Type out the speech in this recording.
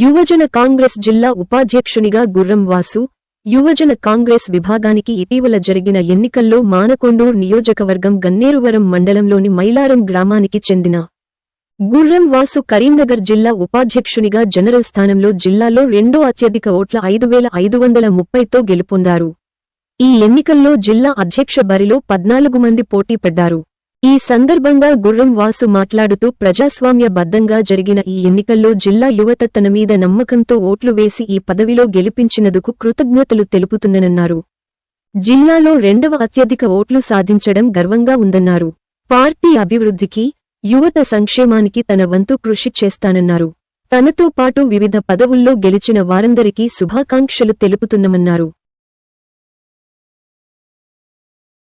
యువజన కాంగ్రెస్ జిల్లా ఉపాధ్యక్షునిగా గుర్రం వాసు యువజన కాంగ్రెస్ విభాగానికి ఇటీవల జరిగిన ఎన్నికల్లో మానకొండూర్ నియోజకవర్గం గన్నేరువరం మండలంలోని మైలారం గ్రామానికి చెందిన గుర్రం వాసు కరీంనగర్ జిల్లా ఉపాధ్యక్షునిగా జనరల్ స్థానంలో జిల్లాలో రెండో అత్యధిక ఓట్ల ఐదు వేల ఐదు వందల ముప్పైతో గెలుపొందారు. ఈ ఎన్నికల్లో జిల్లా అధ్యక్ష బరిలో పద్నాలుగు మంది పోటీ పడ్డారు. ఈ సందర్భంగా గుర్రం వాసు మాట్లాడుతూ ప్రజాస్వామ్య బద్దంగా జరిగిన ఈ ఎన్నికల్లో జిల్లా యువత తన మీద నమ్మకంతో ఓట్లు వేసి ఈ పదవిలో గెలిపించినందుకు కృతజ్ఞతలు తెలుపుతున్ననన్నారు. జిల్లాలో రెండవ అత్యధిక ఓట్లు సాధించడం గర్వంగా ఉందన్నారు. పార్టీ అభివృద్ధికి యువత సంక్షేమానికి తన వంతు కృషి చేస్తానన్నారు. తనతో పాటు వివిధ పదవుల్లో గెలిచిన వారందరికీ శుభాకాంక్షలు తెలుపుతున్నమన్నారు.